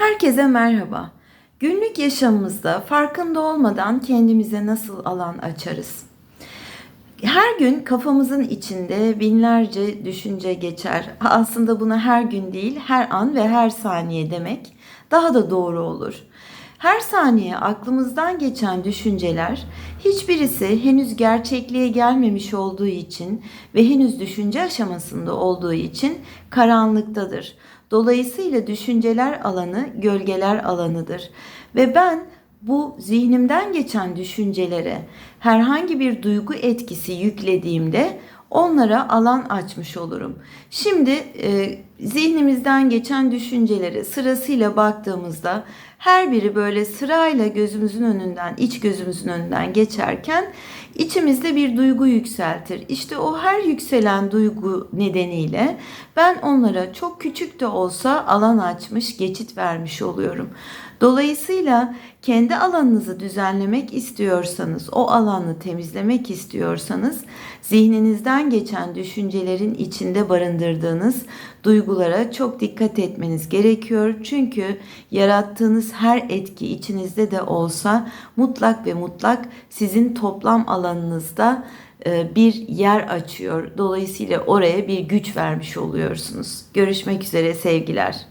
Herkese merhaba. Günlük yaşamımızda farkında olmadan kendimize nasıl alan açarız? Her gün kafamızın içinde binlerce düşünce geçer. Aslında buna her gün değil, her an ve her saniye demek daha da doğru olur. Her saniye aklımızdan geçen düşünceler hiçbirisi henüz gerçekliğe gelmemiş olduğu için ve henüz düşünce aşamasında olduğu için karanlıktadır. Dolayısıyla düşünceler alanı gölgeler alanıdır ve ben bu zihnimden geçen düşüncelere herhangi bir duygu etkisi yüklediğimde onlara alan açmış olurum. Şimdi e, zihnimizden geçen düşüncelere sırasıyla baktığımızda her biri böyle sırayla gözümüzün önünden, iç gözümüzün önünden geçerken içimizde bir duygu yükseltir. İşte o her yükselen duygu nedeniyle ben onlara çok küçük de olsa alan açmış, geçit vermiş oluyorum. Dolayısıyla kendi alanınızı düzenlemek istiyorsanız, o alanı temizlemek istiyorsanız zihninizden geçen düşüncelerin içinde barındırdığınız duygulara çok dikkat etmeniz gerekiyor. Çünkü yarattığınız her etki içinizde de olsa mutlak ve mutlak sizin toplam alanınızda e, bir yer açıyor. Dolayısıyla oraya bir güç vermiş oluyorsunuz. Görüşmek üzere sevgiler.